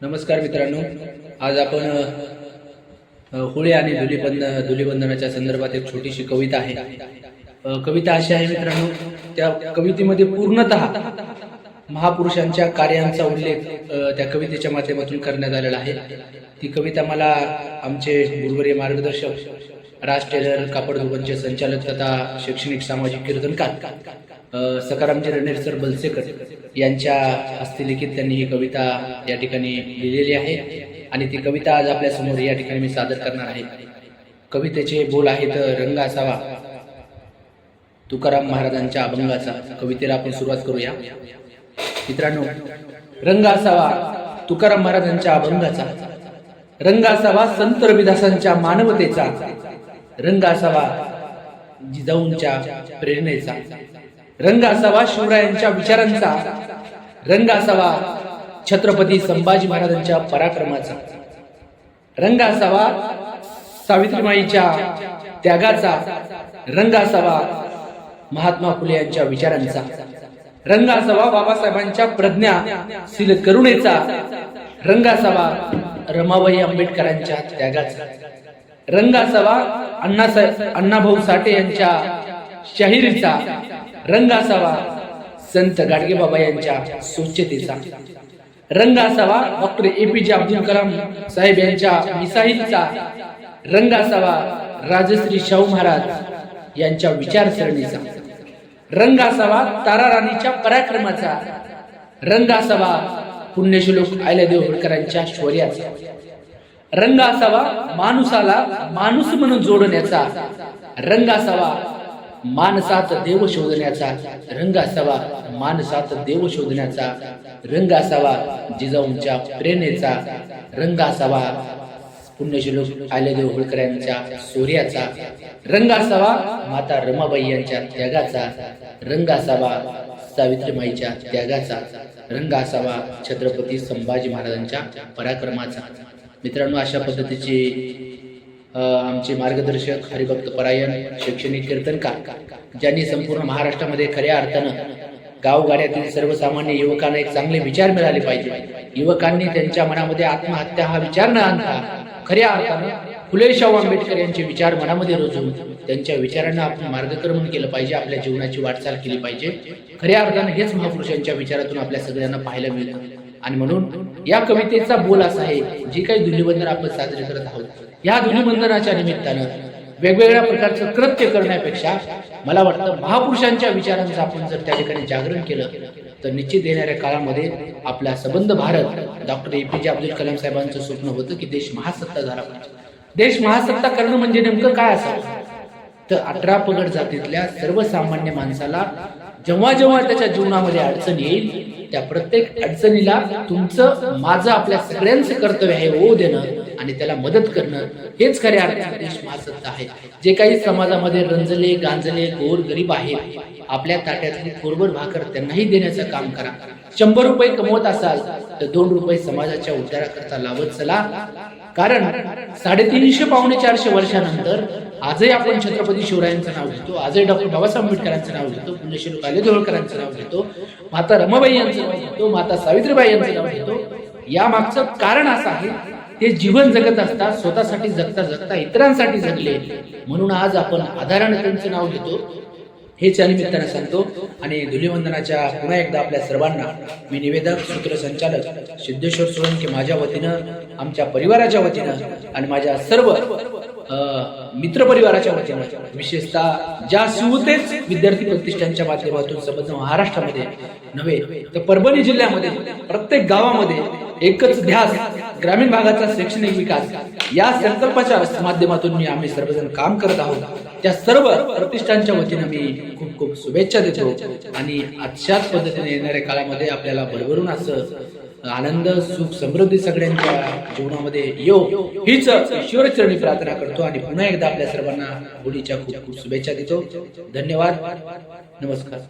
नमस्कार मित्रांनो. आज आपण होळी आणि धुलीबंधन धुलीबंधनाच्या संदर्भात एक छोटीशी कविता आहे. कविता अशी आहे मित्रांनो त्या कवितेमध्ये पूर्णतः महापुरुषांच्या कार्यांचा उल्लेख त्या कवितेच्या माध्यमातून करण्यात आलेला आहे. ती कविता मला आमचे गुरुवर्य मार्गदर्शक राज टेलर कापड दुकानचे संचालक तथा शैक्षणिक सामाजिक कीर्तनकार सकारामजी रणेर सर बलसेकर यांच्या हस्तलिखित त्यांनी ही कविता या ठिकाणी लिहिलेली आहे आणि ती कविता आज आपल्यासमोर या ठिकाणी मी सादर करणार आहे. कवितेचे बोल आहेत रंग असावा. तुकाराम महाराजांच्या अभंगाचा कवितेला आपण सुरुवात करूया. मित्रांनो रंग असावा तुकाराम महाराजांच्या अभंगाचा. रंग असावा संत रविदासांच्या मानवतेचा. रंग असावा जिजाऊंच्या प्रेरणेचा. रंग असावा शिवरायांच्या विचारांचा. रंग असावा छत्रपती संभाजी महाराजांच्या पराक्रमाचा. रंग असावा सावित्रीमाईच्या त्यागाचा. रंग असावा महात्मा फुले यांच्या विचारांचा. रंग असावा बाबासाहेबांच्या प्रज्ञाशील करुणेचा. रंग असावा रमाबाई आंबेडकरांच्या त्यागाचा. रंग असावा अण्णासाहेब अण्णाभाऊ साठे यांच्या शाहिरीचा रंग असावा संत गाडगे बाबा यांच्या स्वच्छतेचा. रंग असावा डॉक्टर ए पी जे अब्दुल कलाम साहेब यांच्या मिसाईलचा रंग असावा राजश्री शाहू महाराज यांच्या विचारसरणीचा. रंग असावा तारा राणीच्या पराक्रमाचा. रंग असावा पुण्यश्लोक आयल्यादेव होळकरांच्या शौर्याचा. रंग असावा माणूसाला माणूस म्हणून जोडण्याचा. रंग असावा माणसात देव शोधण्याचा. रंग असावा माणसात देव शोधण्याचा. रंग असावा जिजाऊंच्या प्रेरणेचा. रंग असावा पुण्यश्लोक आलेदेव होळकर यांच्या सूर्याचा रंग असावा माता रमाबाई यांच्या त्यागाचा. रंग असावा सावित्रीमाईच्या त्यागाचा. रंग असावा छत्रपती संभाजी महाराजांच्या पराक्रमाचा. मित्रांनो अशा पद्धतीची आमचे मार्गदर्शक हरिभक्त परायण शैक्षणिक कीर्तनकार ज्यांनी संपूर्ण महाराष्ट्रामध्ये खऱ्या अर्थानं गावगाड्यातील सर्वसामान्य युवकांना एक चांगले विचार मिळाले पाहिजे. युवकांनी त्यांच्या मनामध्ये आत्महत्या हा विचार न आणता खऱ्या अर्थानं फुले शाहू आंबेडकर यांचे विचार मनामध्ये रुजवून त्यांच्या विचारांना आपण मार्गक्रमण केलं पाहिजे आपल्या जीवनाची वाटचाल केली पाहिजे. खऱ्या अर्थानं हेच महापुरुषांच्या विचारातून आपल्या सगळ्यांना पाहायला मिळतं. आणि म्हणून या कवितेचा बोल असा आहे जी काही धुलीबंधन आपण साजरे करत आहोत. या धुलीबंधनाच्या निमित्तानं वेगवेगळ्या प्रकारचं कृत्य करण्यापेक्षा मला वाटतं महापुरुषांच्या विचारांचं आपण जर त्या ठिकाणी जागरण केलं तर निश्चित येणाऱ्या काळामध्ये आपला संबंध भारत डॉक्टर ए पी जे अब्दुल कलाम साहेबांचं स्वप्न होतं की देश महासत्ता झाला पाहिजे. देश महासत्ता करणं म्हणजे नेमकं काय असावं? तर अठरा पगड जातीतल्या सर्वसामान्य माणसाला जेव्हा जेव्हा त्याच्या जीवनामध्ये अडचण येईल त्या प्रत्येक अडचणीला तुमचं माझं आपल्या सगळ्यांचं कर्तव्य आहे होऊ देणं आणि त्याला मदत करणं. हेच खऱ्या अर्थाने महासत्ता आहे. जे काही समाजामध्ये रंजले गांजले गोर गरीब आहे आपल्या ताट्यातली कोरबर भाकर त्यांनाही देण्याचं काम करा. शंभर रुपये कमवत असाल तर दोन रुपये समाजाच्या उद्धाराकरता लावत चला. कारण साडेतीनशे पावणे चारशे वर्षानंतर आजही आपण छत्रपती शिवरायांचं नाव घेतो आजही डॉक्टर बाबासाहेब आंबेडकरांचं नाव घेतो पुण्यश्री काले धोळकरांचं नाव घेतो माता रमाबाई यांचं नाव घेतो माता सावित्रीबाई यांचं नाव घेतो. या मागचं कारण असं आहे ते जीवन जगत असता स्वतःसाठी जगता जगता इतरांसाठी जगले म्हणून आज आपण आधारानं त्यांचं नाव घेतो. हेच या निमित्ताने सांगतो आणि धुलीवंदनाच्या पुन्हा एकदा आपल्या सर्वांना मी निवेदक सूत्रसंचालक सिद्धेश्वर सोळंकी माझ्या वतीनं आमच्या परिवाराच्या वतीनं आणि माझ्या सर्व मित्र परिवाराच्या वतीनं विशेषतः ज्या सुतेच विद्यार्थी प्रतिष्ठानच्या माध्यमातून संबंध महाराष्ट्रामध्ये नव्हे तर परभणी जिल्ह्यामध्ये प्रत्येक गावामध्ये एकच ध्यास ग्रामीण भागाचा शैक्षणिक विकास. या संकल्पाच्या माध्यमातून मी आम्ही सर्वजण काम करत आहोत. त्या सर्व प्रतिष्ठानच्या वतीनं मी खूप खूप शुभेच्छा देतो. आणि अशाच पद्धतीने येणाऱ्या काळामध्ये आपल्याला भरभरून असं आनंद सुख समृद्धी सगळ्यांच्या जीवनामध्ये येऊ हीच ईश्वरचरणी प्रार्थना करतो आणि पुन्हा एकदा आपल्या सर्वांना होळीच्या खूप खूप शुभेच्छा देतो. धन्यवाद. नमस्कार.